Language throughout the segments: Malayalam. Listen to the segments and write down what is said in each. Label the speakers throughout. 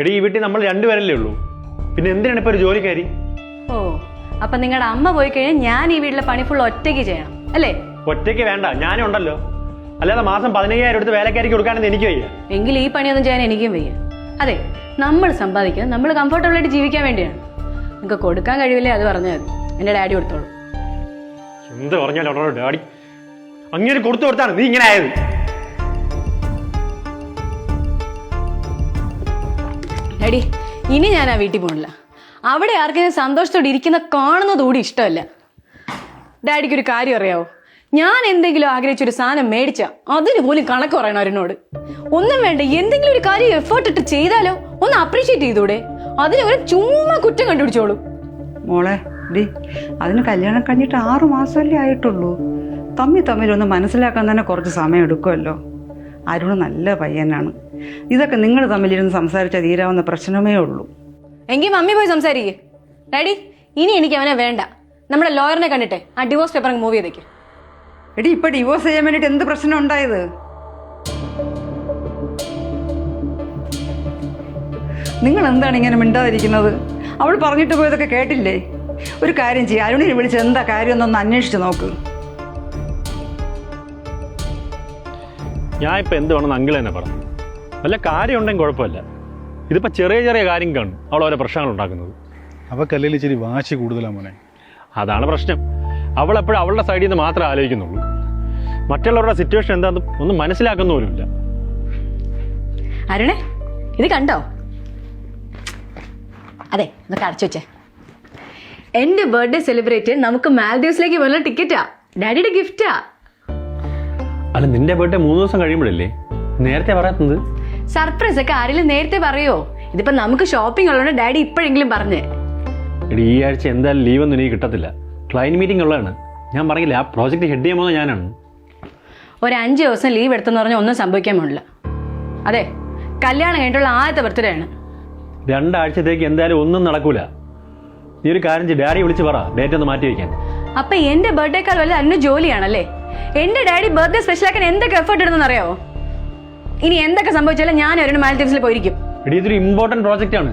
Speaker 1: എടി ഈ വീട്ടിൽ നമ്മൾ രണ്ടുപേരല്ലേ ഉള്ളൂ. പിന്നെ എന്തിനാണ് ഇപ്പൊ ഒരു ജോലിക്കാരി?
Speaker 2: ഓ അപ്പൊ നിങ്ങളുടെ അമ്മ പോയി കഴിഞ്ഞാൽ ഞാൻ ഈ വീട്ടിലെ പണി ഫുൾ ഒറ്റയ്ക്ക് ചെയ്യണം അല്ലേ?
Speaker 1: ഒറ്റയ്ക്ക് വേണ്ട ഞാനും ഉണ്ടല്ലോ. അല്ലാതെ മാസം പതിനയ്യായിരം എടുത്ത് വേലക്കാരിക്ക് കൊടുക്കാനെന്ന് എനിക്ക് വയ്യ.
Speaker 2: എങ്കിൽ ഈ പണിയൊന്നും ചെയ്യാൻ എനിക്കും വയ്യ. അതെ നമ്മൾ സമ്പാദിക്കുന്നത് നമ്മൾ കംഫർട്ടബിൾ ആയിട്ട് ജീവിക്കാൻ വേണ്ടിയാണ്. നിങ്ങൾക്ക് കൊടുക്കാൻ കഴിയില്ലേ അത് പറഞ്ഞാൽ മതി. എന്റെ ഡാഡി കൊടുത്തോളൂ.
Speaker 1: എന്ത് പറഞ്ഞാലും ഡാഡി. അങ്ങനെ കൊടുത്തു കൊടുത്താണ് നീ ഇങ്ങനെ ആയത്.
Speaker 2: ഡാഡി ഇനി ഞാൻ ആ വീട്ടിൽ പോണില്ല. അവിടെ ആർക്കെങ്കിലും സന്തോഷത്തോടെ ഇരിക്കുന്ന കാണുന്നത് കൂടി ഇഷ്ടമല്ല. ഡാഡിക്ക് ഒരു കാര്യം അറിയാവോ? ഞാൻ എന്തെങ്കിലും ആഗ്രഹിച്ചൊരു സാധനം മേടിച്ച അതിന് പോലും കണക്ക് പറയണം അവരെന്നോട് ഒന്നും വേണ്ട എന്തെങ്കിലും ഒരു കാര്യം എഫേർട്ട് ഇട്ട് ചെയ്താലോ ഒന്ന് അപ്രീഷിയേറ്റ് ചെയ്തൂടെ? അതിന് ഒരു ചുമ്മാ കുറ്റം കണ്ടുപിടിച്ചോളൂ.
Speaker 3: മോളെ അതിന് കല്യാണം കഴിഞ്ഞിട്ട് ആറു മാസമല്ലേ ആയിട്ടുള്ളൂ. തമ്മി തമ്മിൽ ഒന്ന് മനസ്സിലാക്കാൻ തന്നെ കുറച്ച് സമയം എടുക്കുമല്ലോ. അരുണ് നല്ല പയ്യനാണ്. ഇതൊക്കെ നിങ്ങൾ തമ്മിലിരുന്ന് സംസാരിച്ചാൽ തീരാവുന്ന പ്രശ്നമേ ഉള്ളൂ.
Speaker 2: എങ്കിൽ മമ്മി പോയി സംസാരിക്കേ. ഡാഡി ഇനി എനിക്ക് അവനെ വേണ്ട. നമ്മുടെ ലോയറിനെ കണ്ടിട്ട് ആ ഡിവോഴ്സ് പേപ്പർ അങ്ങ് മൂവ് ചെയ്തേക്ക്.
Speaker 3: എടി ഇപ്പൊ ഡിവോഴ്സ് ചെയ്യാൻ വേണ്ടിട്ട് എന്ത് പ്രശ്നം ഉണ്ടായത്? നിങ്ങൾ എന്താണ് ഇങ്ങനെ മിണ്ടാതിരിക്കുന്നത്? അവൾ പറഞ്ഞിട്ട് പോയതൊക്കെ കേട്ടില്ലേ? ഒരു കാര്യം ചെയ്യും അരുണിനെ വിളിച്ച് എന്താ കാര്യം എന്നൊന്ന് അന്വേഷിച്ച് നോക്ക്.
Speaker 1: ഞാൻ ഇപ്പം എന്ത് വേണമെന്ന് അങ്കിൾ തന്നെ പറഞ്ഞു. വല്ല കാര്യം ഉണ്ടെങ്കിൽ കുഴപ്പമില്ല. ഇതിപ്പോൾ ചെറിയ ചെറിയ കാര്യം കാണും. അവൾ ഓരോ പ്രശ്നങ്ങൾ ഉണ്ടാക്കുന്നത്.
Speaker 4: അവക്കല്ലേലും ഇച്ചിരി വാശി കൂടുതലാ മോനെ.
Speaker 1: അതാണ് പ്രശ്നം. അവൾ എപ്പോഴും അവളുടെ സൈഡിൽ നിന്ന് മാത്രമേ ആലോചിക്കുന്നുള്ളൂ. മറ്റുള്ളവരുടെ സിറ്റുവേഷൻ എന്താണെന്ന് ഒന്നും മനസ്സിലാക്കുന്ന പോലുമില്ല
Speaker 2: അരുണേ ഇത് കണ്ടോ? അതെ എന്നൊക്കെ അടച്ചു വെച്ചേ. എന്റെ ബർത്ത്ഡേ സെലിബ്രേറ്റ് നമുക്ക് മാൽദീവ്സിലേക്ക് പോകുന്ന ടിക്കറ്റാ ഡാഡിയുടെ ഗിഫ്റ്റാ
Speaker 1: അല്ല നിന്റെ ബർത്ത്ഡേ മൂന്ന് ദിവസം കഴിയുമ്പോഴല്ലേ? നേരത്തെ പറയാത്തത്?
Speaker 2: സർപ്രൈസ് ഒക്കെ ആരെങ്കിലും നേരത്തെ പറയോ? ഇതിപ്പോ നമുക്ക് ഷോപ്പിംഗ് ഉള്ളതുകൊണ്ട് ഡാഡി ഇപ്പോഴെങ്കിലും പറഞ്ഞേ.
Speaker 1: എടി ഈ ആഴ്ച എന്തായാലും ലീവ് ഒന്നും എനിക്ക് കിട്ടത്തില്ല. ക്ലയന്റ് മീറ്റിംഗ് ഉള്ളതാണ്. ഞാൻ പറഞ്ഞില്ല ആ പ്രോജക്റ്റ് ഹെഡ് ചെയ്യാൻ പോകുന്നത് ഞാനാണ്.
Speaker 2: ഒരു അഞ്ച് ദിവസം ലീവ് എടുത്തെന്ന് പറഞ്ഞാൽ ഒന്നും സംഭവിക്കാൻ പോണില്ല അതെ കല്യാണം കഴിഞ്ഞിട്ടുള്ള ആദ്യത്തെ ബർത്ത്ഡേ ആണ്.
Speaker 1: രണ്ടാഴ്ചത്തേക്ക് എന്തായാലും ഒന്നും നടക്കൂല. നീ ഒരു കാര്യം ഡാഡി വിളിച്ച് പറ ഡേറ്റ് ഒന്ന് മാറ്റി വയ്ക്കാൻ
Speaker 2: അപ്പൊ എന്റെ ബർത്ത്ഡേക്കാൾ വലുത് അന്നു ജോലിയാണല്ലേ? എന്റെ ഡാഡി ബർത്ത്ഡേ സ്പെഷ്യൽ ആക്കാൻ എന്തൊക്കെ എഫേർട്ട് ഇടുന്നെന്ന് അറിയാവോ ഇനി എന്തൊക്കെ സംഭവിച്ചാലും ഞാൻ ഒരു മാലദ്വീപ്സിൽ പോയിരിക്കും.
Speaker 1: എടി ഇതൊരു ഇമ്പോർട്ടന്റ് പ്രോജക്റ്റ് ആണ്.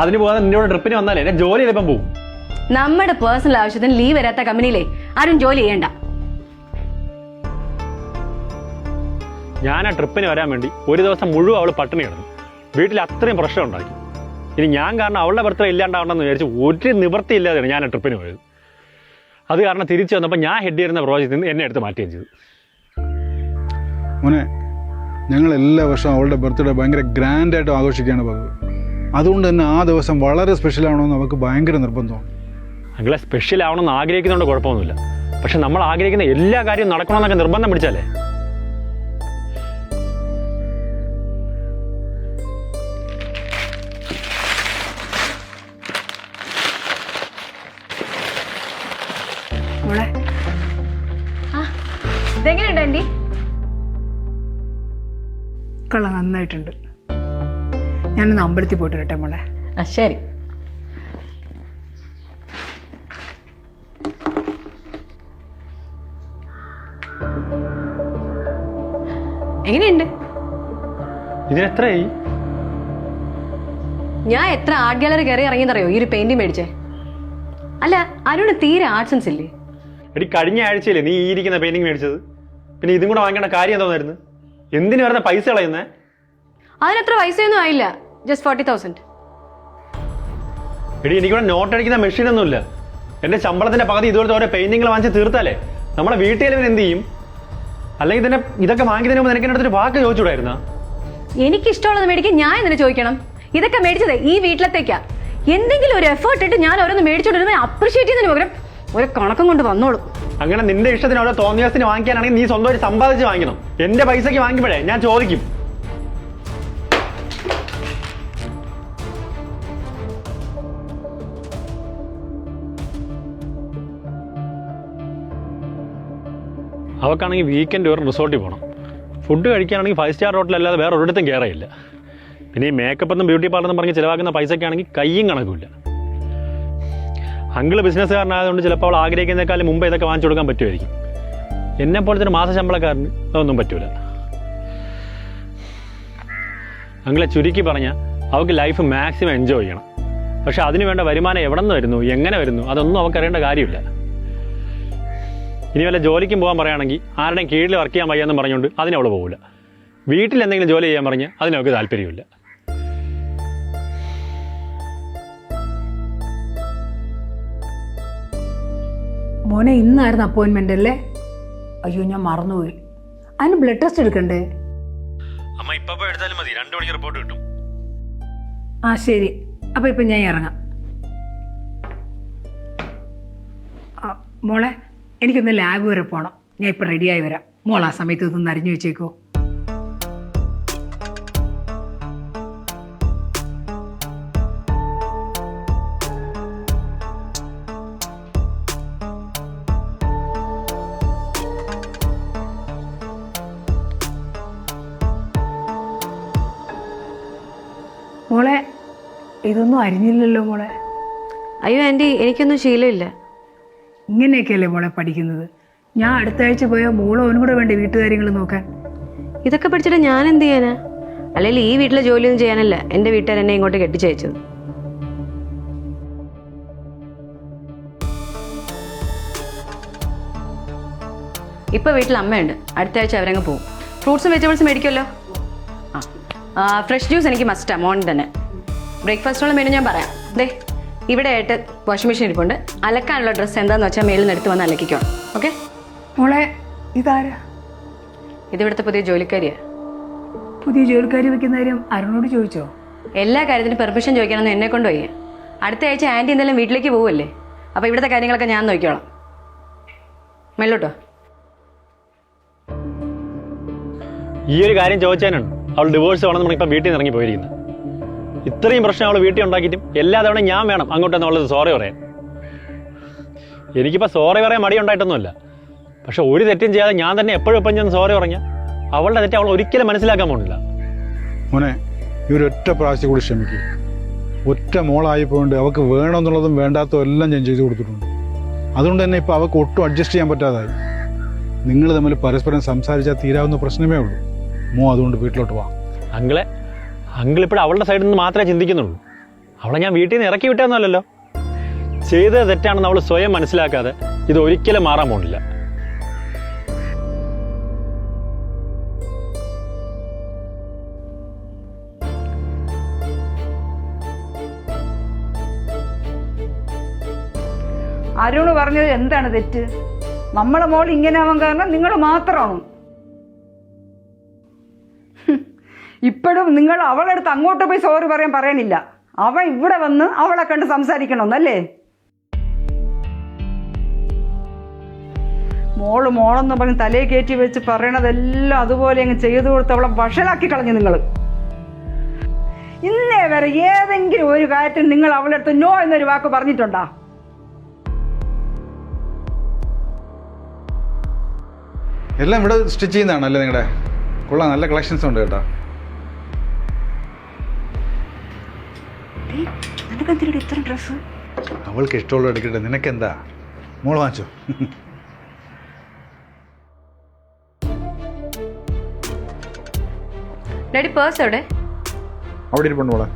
Speaker 1: അതിന് പോകാതെ നിന്റെ കൂടെ ട്രിപ്പിന് വന്നാലേ എന്നെ ജോലി ചെയ്തപ്പം പോകും
Speaker 2: നമ്മുടെ പേഴ്സണൽ ആവശ്യത്തിന് ലീവ് വരാത്ത കമ്പനിയിലെ ആരും ജോലി ചെയ്യണ്ട.
Speaker 1: ഞാൻ ആ ട്രിപ്പിന് വരാൻ വേണ്ടി ഒരു ദിവസം മുഴുവൻ അവൾ പട്ടിണി കിടന്നു. വീട്ടിൽ അത്രയും പ്രശ്നം ഉണ്ടാക്കി. ഇനി ഞാൻ കാരണം അവളുടെ ബർത്ത്ഡേ ഇല്ലാണ്ടാവണമെന്ന് വിചാരിച്ച് ഒരു നിവൃത്തി ഇല്ലാതെയാണ് ഞാൻ ആ ട്രിപ്പിന് പോയത്. അത് കാരണം തിരിച്ചു വന്നപ്പോൾ ഞാൻ ഹെഡ് ചെയ്യുന്ന പ്രോജക്റ്റിൽ നിന്ന് എന്നെ എടുത്ത് മാറ്റുകയും ചെയ്തു.
Speaker 4: മോനെ ഞങ്ങൾ എല്ലാ വർഷവും അവളുടെ ബർത്ത്ഡേ ഭയങ്കര ഗ്രാൻഡായിട്ട് ആഘോഷിക്കുകയാണ് പതിവ്. അതുകൊണ്ട് തന്നെ ആ ദിവസം വളരെ സ്പെഷ്യൽ ആവണമെന്ന് അവൾക്ക് ഭയങ്കര നിർബന്ധമാണ്
Speaker 1: അങ്ങളെ സ്പെഷ്യൽ ആവണമെന്ന് ആഗ്രഹിക്കുന്നതുകൊണ്ട് കുഴപ്പമൊന്നുമില്ല. പക്ഷെ നമ്മൾ ആഗ്രഹിക്കുന്ന എല്ലാ കാര്യവും നടക്കണമെന്നൊക്കെ നിർബന്ധം പിടിച്ചാലേ?
Speaker 5: കള നന്നായിട്ടുണ്ട്. ഞാനൊന്ന് അമ്പലത്തിൽ പോയിട്ട് വരട്ടെ മോളെ.
Speaker 2: ആ ശരി. എങ്ങനെയുണ്ട്?
Speaker 1: ഇതിനെത്രയായി
Speaker 2: ഞാൻ എത്ര ആർട്ട് ഗാലറി കയറി ഇറങ്ങിയെന്നറിയോ? ഈ ഒരു പെയിന്റിംഗ് മേടിച്ചേ. അല്ല അരുണ് തീരെ ആർട്ട് സെൻസ് ഇല്ലേ?
Speaker 1: എടി കഴിഞ്ഞ ആഴ്ചയില്ലേ നീ ഈ ഇരിക്കുന്ന പെയിന്റിങ് മേടിച്ചത്. പിന്നെ ഇതും കൂടെ വാങ്ങേണ്ട കാര്യം എന്തായിരുന്നു എന്തിനു വരുന്ന പൈസ കളയുന്നേ?
Speaker 2: അതിനത്ര പൈസയൊന്നും ആയില്ല. ജസ്റ്റ് ഫോർട്ടി തൗസൻഡ്
Speaker 1: എടി എനിക്കിവിടെ നോട്ട് അടിക്കുന്ന മെഷീനൊന്നുമില്ല എന്റെ ശമ്പളത്തിന്റെ പകുതി ഇതുപോലത്തെ ഓരോ പെയിന്റിങ്ങൾ വാങ്ങിച്ച് തീർത്താലേ. നമ്മളെ വീട്ടിൽ എന്ത് ചെയ്യും? അല്ലെങ്കിൽ തന്നെ ഇതൊക്കെ വാങ്ങിക്കുന്നതിന് മുമ്പ് നിനക്ക് അടുത്തൊരു വാക്ക് ചോദിച്ചുകൂടായിരുന്നാ?
Speaker 2: എനിക്ക് ഇഷ്ടമുള്ളത് മേടിക്കാൻ ഞാൻ എന്തിനു ചോദിക്കണം? ഇതൊക്കെ മേടിച്ചത് ഈ വീട്ടിലത്തേക്കാ. എന്തെങ്കിലും ഒരു എഫേർട്ട് ഇട്ട് ഞാൻ ഓരോന്ന് മേടിച്ചോണ്ടിരുന്ന അപ്രീഷിയേറ്റ് ചെയ്യുന്നതിന് പകരം ഒരു കണക്കം കൊണ്ട് വന്നോളൂ.
Speaker 1: അങ്ങനെ നിന്റെ ഇഷ്ടത്തിന് അവിടെ തോന്നിയത്തിന് വാങ്ങിക്കാനാണെങ്കിൽ നീ സ്വന്തമായി സമ്പാദിച്ച് വാങ്ങിക്കണം. എന്റെ പൈസക്ക് വാങ്ങിക്കുമ്പോഴേ ഞാൻ ചോദിക്കും. അവക്കാണെങ്കിൽ വീക്കെൻഡ് ഒരു റിസോർട്ടിൽ പോകണം ഫുഡ് കഴിക്കാനാണെങ്കിൽ ഫൈവ് സ്റ്റാർ ഹോട്ടലല്ലാതെ വേറെ ഒരിടത്തും കയറിയില്ല പിന്നെ ഈ മേക്കപ്പ് എന്നും ബ്യൂട്ടി പാർലർ പറഞ്ഞ് ചിലവാക്കുന്ന പൈസയ്ക്കാണെങ്കിൽ കയ്യും കണക്കുമില്ല. അങ്കിൾ ബിസിനസ്സുകാരനായതുകൊണ്ട് ചിലപ്പോൾ അവൾ ആഗ്രഹിക്കുന്നേക്കാളും മുമ്പ് ഇതൊക്കെ വാങ്ങിച്ചു കൊടുക്കാൻ പറ്റുമായിരിക്കും. എന്നെ പോലത്തെ ഒരു മാസ ശമ്പളക്കാരന് അതൊന്നും പറ്റൂല. അങ്കിളെ ചുരുക്കി പറഞ്ഞ അവൾക്ക് ലൈഫ് മാക്സിമം എൻജോയ് ചെയ്യണം. പക്ഷെ അതിന് വേണ്ട വരുമാനം എവിടെ നിന്ന് വരുന്നു എങ്ങനെ വരുന്നു അതൊന്നും അവൾക്ക് അറിയേണ്ട കാര്യമില്ല. ഇനി വല്ല ജോലിക്കും പോകാൻ പറയുകയാണെങ്കിൽ ആരുടെയും കീഴിൽ വർക്ക് ചെയ്യാൻ വയ്യാന്ന് പറഞ്ഞുകൊണ്ട് അതിനവൾ പോകില്ല വീട്ടിൽ എന്തെങ്കിലും ജോലി ചെയ്യാൻ പറഞ്ഞ് അതിനവൾക്ക് താല്പര്യമില്ല.
Speaker 5: മോനെ ഇന്നായിരുന്നു അപ്പോയിൻമെന്റ് അല്ലേ? അയ്യോ ഞാൻ മറന്നുപോയി. അതിന് ബ്ലഡ് ടെസ്റ്റ് എടുക്കണ്ടേ?
Speaker 1: അമ്മ ഇപ്പൊ എടുത്താലും മതി. രണ്ടു മണിക്ക് റിപ്പോർട്ട് കിട്ടും.
Speaker 5: ആ ശരി. അപ്പോൾ ഇപ്പം ഞാൻ ഇറങ്ങാം. മോളെ എനിക്കൊന്ന് ലാബ് വരെ പോകണം ഞാൻ ഇപ്പം റെഡിയായി വരാം. മോൾ ആ സമയത്ത് ഇതൊന്ന് അറിഞ്ഞു വെച്ചേക്കോ. ഇതൊന്നും അറിഞ്ഞില്ലല്ലോ മോളെ.
Speaker 2: അയ്യോ ആന്റി എനിക്കൊന്നും ശീലമില്ല.
Speaker 5: ഇങ്ങനെയൊക്കെയല്ലേ മോളെ പഠിക്കുന്നത്? ഞാൻ അടുത്ത ആഴ്ച പോയാൽ മോളോ അവനും കൂടെ വേണ്ടേ വീട്ടുകാര്യങ്ങൾ നോക്കാൻ?
Speaker 2: ഇതൊക്കെ പഠിച്ചിട്ട് ഞാൻ എന്ത് ചെയ്യാനാ? അല്ലെങ്കിൽ ഈ വീട്ടിലെ ജോലിയൊന്നും ചെയ്യാനല്ല എന്റെ വീട്ടുകാർ എന്നെ ഇങ്ങോട്ട് കെട്ടിച്ചയച്ചത്. ഇപ്പൊ വീട്ടിൽ അമ്മയുണ്ട്. അടുത്ത ആഴ്ച അവരങ്ങ് പോകും ഫ്രൂട്ട്സും വെജിറ്റബിൾസും മേടിക്കുമല്ലോ? ആ ഫ്രഷ് ജ്യൂസ് എനിക്ക് മസ്റ്റ് മോർണിംഗ് തന്നെ ബ്രേക്ക്ഫാസ്റ്റുള്ള മെനു ഞാൻ പറയാം. ദേ ഇവിടെ ആയിട്ട് വാഷിംഗ് മെഷീൻ ഇരിപ്പുണ്ട്. അലക്കാനുള്ള ഡ്രസ്സ് എന്താന്ന് വെച്ചാൽ മേളിൽ നിന്ന് എടുത്ത് വന്ന് അലക്കിക്കോ. ഓക്കെ
Speaker 5: മോളെ ഇതാരാ?
Speaker 2: ഇതിവിടുത്തെ പുതിയ ജോലിക്കാരിയാ.
Speaker 5: പുതിയ ജോലിക്കാരി വെക്കുന്ന കാര്യം അരുണോട് ചോദിച്ചോ?
Speaker 2: എല്ലാ കാര്യത്തിനും പെർമിഷൻ ചോദിക്കണമെന്ന് എന്നെ കൊണ്ട് വയ്യ അടുത്ത ആഴ്ച ആന്റി എന്തെങ്കിലും വീട്ടിലേക്ക് പോവല്ലേ? അപ്പോൾ ഇവിടുത്തെ കാര്യങ്ങളൊക്കെ ഞാൻ നോക്കിക്കോളാം. മേലോട്ടോ
Speaker 1: ഈ ഒരു കാര്യം ചോദിച്ചാനാണ് അവൾ ഡിവോഴ്സ് വേണമെന്ന് ഇപ്പം വീട്ടിൽ നിന്ന് ഇറങ്ങി പോയിരിക്കുന്നത് ഇത്രയും പ്രശ്നം അവൾ വീട്ടിൽ ഉണ്ടാക്കിയിട്ടും എല്ലാ തവണ ഞാൻ വേണം അങ്ങോട്ട് എന്നുള്ളത് സോറി പറയാൻ. എനിക്കിപ്പോൾ സോറി പറയാൻ മടി ഉണ്ടായിട്ടൊന്നുമില്ല. പക്ഷെ ഒരു തെറ്റും ചെയ്യാതെ ഞാൻ തന്നെ എപ്പോഴും എപ്പോഴും ചെന്ന് സോറി പറഞ്ഞാൽ അവളുടെ തെറ്റ് അവൾ ഒരിക്കലും മനസ്സിലാക്കാൻ പോകുന്നില്ല.
Speaker 4: മോനെ ഒറ്റ പ്രാവശ്യം കൂടി ക്ഷമിക്കും. ഒറ്റ മോളായി പോയിട്ട് അവൾക്ക് വേണമെന്നുള്ളതും വേണ്ടാത്തതും എല്ലാം ഞാൻ ചെയ്തു കൊടുത്തിട്ടുണ്ട്. അതുകൊണ്ട് തന്നെ ഇപ്പോൾ അവൾക്ക് ഒട്ടും അഡ്ജസ്റ്റ് ചെയ്യാൻ പറ്റാതായി. നിങ്ങൾ തമ്മിൽ പരസ്പരം സംസാരിച്ചാൽ തീരാവുന്ന പ്രശ്നമേ ഉള്ളൂ. മോ അതുകൊണ്ട് വീട്ടിലോട്ട് വാ.
Speaker 1: അങ്കിളെ അങ്കിൾ ഇപ്പോഴും അവളുടെ സൈഡിൽ നിന്ന് മാത്രമേ ചിന്തിക്കുന്നുള്ളൂ. അവളെ ഞാൻ വീട്ടിൽ നിന്ന് ഇറക്കി വിട്ടാന്നല്ലോ ചെയ്തത് തെറ്റാണെന്ന് അവൾ സ്വയം മനസ്സിലാക്കാതെ ഇത് ഒരിക്കലും മാറാൻ പോകുന്നില്ല
Speaker 3: അരുണ് പറഞ്ഞത് എന്താണ് തെറ്റ്? നമ്മളെ മോൾ ഇങ്ങനെ ആവാൻ കാരണം നിങ്ങൾ മാത്രമാണ്? ഇപ്പോഴും നിങ്ങൾ അവളെടുത്ത് അങ്ങോട്ട് പോയി സോറി പറയാൻ പറയണില്ല. അവൾ ഇവിടെ വന്ന് അവളെ കണ്ട് സംസാരിക്കണമെന്നല്ലേ? മോൾ മോളെന്ന് പറഞ്ഞ് തലയെ കയറ്റി വെച്ച് പറയണതെല്ലാം അതുപോലെ അങ്ങ് ചെയ്തു കൊടുത്ത് അവളെ വഷളാക്കി കളഞ്ഞു നിങ്ങൾ ഇന്നേ വരെ ഏതെങ്കിലും ഒരു കാര്യത്തിൽ നിങ്ങൾ അവളുടെ അടുത്ത് നോ എന്നൊരു വാക്ക് പറഞ്ഞിട്ടുണ്ടോ?
Speaker 4: എല്ലാം ഇവിടെ സ്റ്റിച്ച് ചെയ്യുന്നതാണല്ലേ നിങ്ങളുടെ കൊള്ളാം നല്ല കളക്ഷൻസ് ഉണ്ട് കേട്ടോ.
Speaker 3: നിനക്കെന്തിനാ ഇത്ര ഡ്രസ്സ്?
Speaker 4: അവൾക്ക് ഇഷ്ടമുള്ള എടുക്കട്ടെ. നിനക്കെന്താ? മോൾ വാങ്ങിച്ചോ.
Speaker 2: ഡാഡി പേഴ്സ് എവിടെ?
Speaker 4: അവിടെ ഇരിപ്പുണ്ട് മോളെ.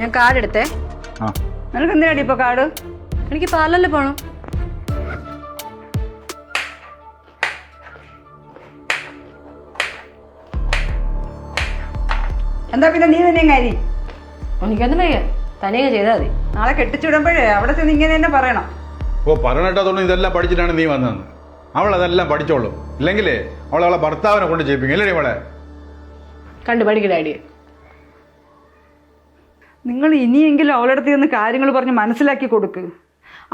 Speaker 2: ഞാൻ കാർഡ് എടുത്തേ.
Speaker 3: നിനക്ക് എന്തിനാടി ഇപ്പൊ കാർഡ്?
Speaker 2: എനിക്ക് പാർലറിൽ പോകണം
Speaker 3: എന്താ പിന്നെ നീ തന്നെ കാര്യം
Speaker 2: എനിക്കൊന്നും വയ്യ തനിയെ ചെയ്താൽ മതി.
Speaker 3: നാളെ കെട്ടിച്ചുവിടുമ്പോഴേ അവിടെ ചെന്ന് ഇങ്ങനെ തന്നെ പറയണം.
Speaker 4: ഓ പറഞ്ഞിട്ടതുകൊണ്ട് ഇതെല്ലാം പഠിച്ചിട്ടാണ് നീ വന്നതെന്ന്. അവൾ അതെല്ലാം പഠിച്ചോളൂ. ഇല്ലെങ്കിലേ അവൾ അവളെ ഭർത്താവിനെ കൊണ്ട് ചെയ്യിപ്പിക്കും. അല്ലേ അവളെ
Speaker 2: കണ്ടു പഠിക്കട ഡാഡി
Speaker 3: നിങ്ങൾ ഇനിയെങ്കിലും അവളുടെ അടുത്ത് നിന്ന് കാര്യങ്ങൾ പറഞ്ഞ് മനസ്സിലാക്കി കൊടുക്ക്.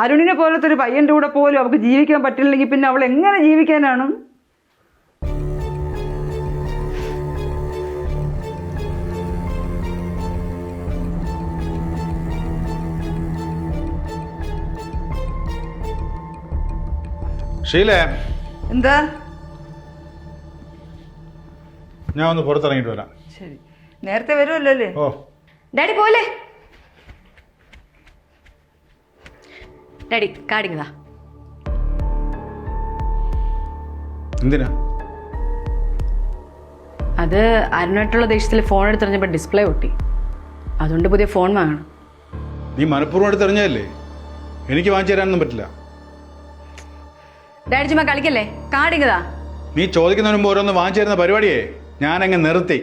Speaker 3: അരുണിനെ പോലത്തെ ഒരു പയ്യന്റെ കൂടെ പോലും അവൾക്ക് ജീവിക്കാൻ പറ്റില്ലെങ്കിൽ പിന്നെ അവൾ എങ്ങനെ ജീവിക്കാനാണ്?
Speaker 4: ഷീലേ.
Speaker 3: എന്താ?
Speaker 4: ഞാൻ ഒന്ന് പുറത്തിറങ്ങിയിട്ട് വരാം.
Speaker 3: ശരി. നേരത്തെ വരുമല്ലോ അല്ലേ?
Speaker 4: ഓ.
Speaker 2: ഡാഡി പോലെ ഡാഡി കാടിങ്ങതാ
Speaker 4: എന്തിനാ?
Speaker 2: അത് അരുണായിട്ടുള്ള ദേഷ്യത്തിൽ ഫോൺ എടുത്തെറിഞ്ഞപ്പോൾ ഡിസ്പ്ലേ പൊട്ടി. അതുകൊണ്ട് പുതിയ ഫോൺ വാങ്ങണം.
Speaker 4: നീ മനഃപൂർവം എടുത്തെറിഞ്ഞതല്ലേ? എനിക്ക് വാങ്ങിച്ചു തരാനൊന്നും പറ്റില്ല.
Speaker 2: ഡാഡി ചുമ്മാ കളിക്കല്ലേ? കാടിങ്ങതാ
Speaker 4: നീ ചോദിക്കുന്നതിന് മുമ്പ് ഓരോന്ന് വാങ്ങിച്ചു തരുന്ന പരിപാടിയെ ഞാനങ്ങ് നിർത്തി.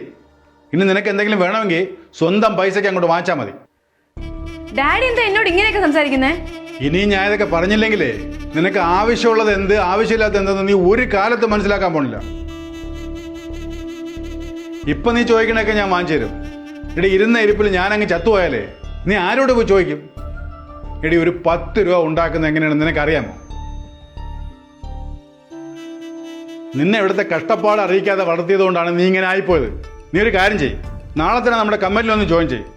Speaker 4: ഇനി നിനക്ക് എന്തെങ്കിലും വേണമെങ്കിൽ സ്വന്തം പൈസയ്ക്ക് അങ്ങോട്ട് വാങ്ങിച്ചാൽ മതി.
Speaker 2: ഡാഡി എന്താ എന്നോട് ഇങ്ങനെയൊക്കെ സംസാരിക്കുന്നേ?
Speaker 4: ഇനി ഞാൻ ഇതൊക്കെ പറഞ്ഞില്ലെങ്കിലേ നിനക്ക് ആവശ്യമുള്ളത് എന്ത് ആവശ്യമില്ലാത്ത എന്തെന്ന് നീ ഒരു കാലത്ത് മനസ്സിലാക്കാൻ പോണില്ല. ഇപ്പൊ നീ ചോദിക്കണൊക്കെ ഞാൻ വാങ്ങിച്ചു തരും എടി ഇരുന്ന ഇരിപ്പിൽ ഞാൻ അങ്ങ് ചത്തുപോയാലേ നീ ആരോട് പോയി ചോദിക്കും? എടി ഒരു പത്ത് രൂപ ഉണ്ടാക്കുന്ന എങ്ങനെയാണെന്ന് നിനക്കറിയാമോ? നിന്നെ ഇവിടുത്തെ കഷ്ടപ്പാട് അറിയിക്കാതെ വളർത്തിയതുകൊണ്ടാണ് നീ ഇങ്ങനെ ആയിപ്പോയത്. നീ ഒരു കാര്യം ചെയ്യും. നാളെ തന്നെ നമ്മുടെ കമ്പനിയിൽ ഒന്ന് ജോയിൻ ചെയ്യും.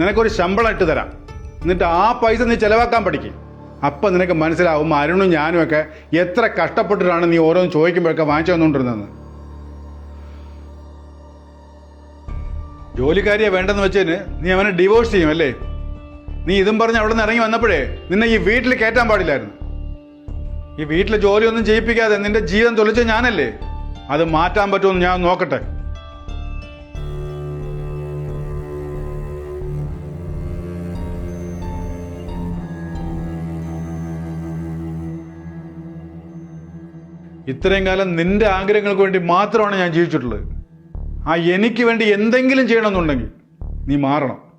Speaker 4: നിനക്കൊരു ശമ്പളം ഇട്ട് തരാം. എന്നിട്ട് ആ പൈസ നീ ചിലവാക്കാൻ പഠിക്കും. അപ്പം നിനക്ക് മനസ്സിലാവും അരുണും ഞാനും ഒക്കെ എത്ര കഷ്ടപ്പെട്ടിട്ടാണ് നീ ഓരോന്ന് ചോദിക്കുമ്പോഴൊക്കെ വാങ്ങിച്ചു വന്നുകൊണ്ടിരുന്നത് ജോലിക്കാരിയെ വേണ്ടെന്ന് വെച്ചതിന് നീ അവനെ ഡിവോഴ്സ് ചെയ്യും അല്ലേ? നീ ഇതും പറഞ്ഞ് അവിടെ നിന്ന് ഇറങ്ങി വന്നപ്പോഴേ നിന്നെ ഈ വീട്ടിൽ കയറ്റാൻ പാടില്ലായിരുന്നു. ഈ വീട്ടിലെ ജോലിയൊന്നും ചെയ്യിപ്പിക്കാതെ നിന്റെ ജീവൻ തൊലിച്ച ഞാനല്ലേ? അത് മാറ്റാൻ പറ്റുമെന്ന് ഞാൻ നോക്കട്ടെ. ഇത്രയും കാലം നിന്റെ ആഗ്രഹങ്ങൾക്ക് വേണ്ടി മാത്രമാണ് ഞാൻ ജീവിച്ചിട്ടുള്ളത്. ആ എനിക്ക് വേണ്ടി എന്തെങ്കിലും ചെയ്യണമെന്നുണ്ടെങ്കിൽ നീ മാറണം.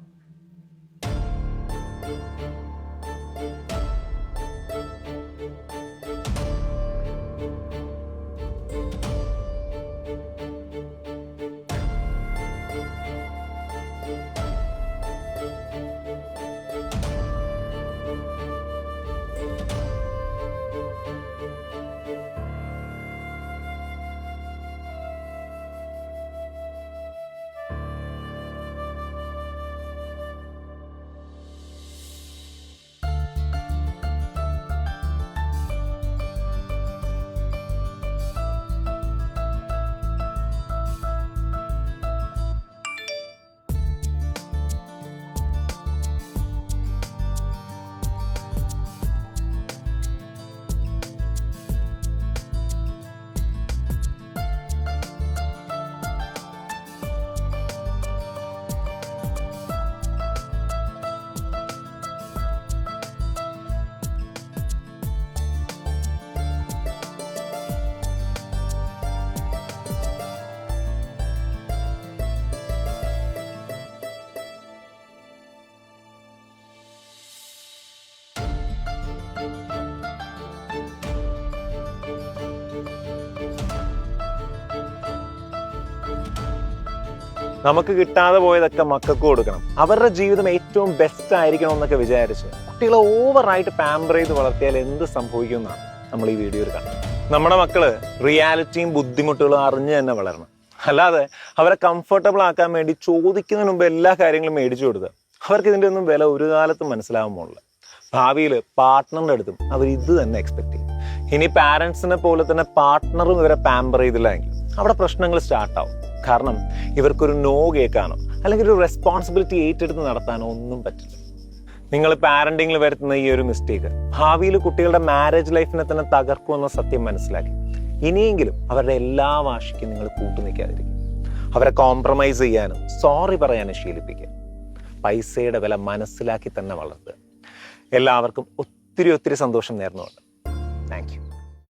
Speaker 6: നമുക്ക് കിട്ടാതെ പോയതൊക്കെ മക്കൾക്ക് കൊടുക്കണം. അവരുടെ ജീവിതം ഏറ്റവും ബെസ്റ്റ് ആയിരിക്കണം എന്നൊക്കെ വിചാരിച്ച് കുട്ടികളെ ഓവറായിട്ട് പാമ്പർ ചെയ്ത് വളർത്തിയാൽ എന്ത് സംഭവിക്കും നമ്മൾ ഈ വീഡിയോയിൽ കാണുന്നത്. നമ്മുടെ മക്കൾ റിയാലിറ്റിയും ബുദ്ധിമുട്ടുകളും അറിഞ്ഞു തന്നെ വളരണം. അല്ലാതെ അവരെ കംഫർട്ടബിൾ ആക്കാൻ വേണ്ടി ചോദിക്കുന്നതിന് മുമ്പ് എല്ലാ കാര്യങ്ങളും മേടിച്ചു കൊടുക്കുക അവർക്ക് ഇതിന്റെ ഒന്നും വില ഒരു കാലത്തും മനസ്സിലാവാൻ പോകുന്നില്ല ഭാവിയിൽ പാർട്ട്ണറിന്റെ അടുത്തും അവർ ഇത് തന്നെ എക്സ്പെക്ട് ചെയ്യും. ഇനി പാരന്റ്സിനെ പോലെ തന്നെ പാർട്ട്ണറും ഇവരെ പാമ്പർ ചെയ്തില്ല അവിടെ പ്രശ്നങ്ങൾ സ്റ്റാർട്ടാവും കാരണം ഇവർക്കൊരു നോ കേൾക്കാനോ അല്ലെങ്കിൽ ഒരു റെസ്പോൺസിബിലിറ്റി ഏറ്റെടുത്ത് നടത്താനോ ഒന്നും പറ്റില്ല. നിങ്ങൾ പാരന്റിങ്ങിൽ വരുത്തുന്ന ഈ ഒരു മിസ്റ്റേക്ക് ഭാവിയിൽ കുട്ടികളുടെ മാരേജ് ലൈഫിനെ തന്നെ തകർക്കുമെന്ന സത്യം മനസ്സിലാക്കി. ഇനിയെങ്കിലും അവരുടെ എല്ലാ വാശിക്കും നിങ്ങൾ കൂട്ടുനിൽക്കാതിരിക്കും അവരെ കോംപ്രമൈസ് ചെയ്യാനും സോറി പറയാനും ശീലിപ്പിക്കുക. പൈസയുടെ വില മനസ്സിലാക്കി തന്നെ വളർത്തുക. എല്ലാവർക്കും ഒത്തിരി ഒത്തിരി സന്തോഷം നേർന്നുകൊണ്ട്.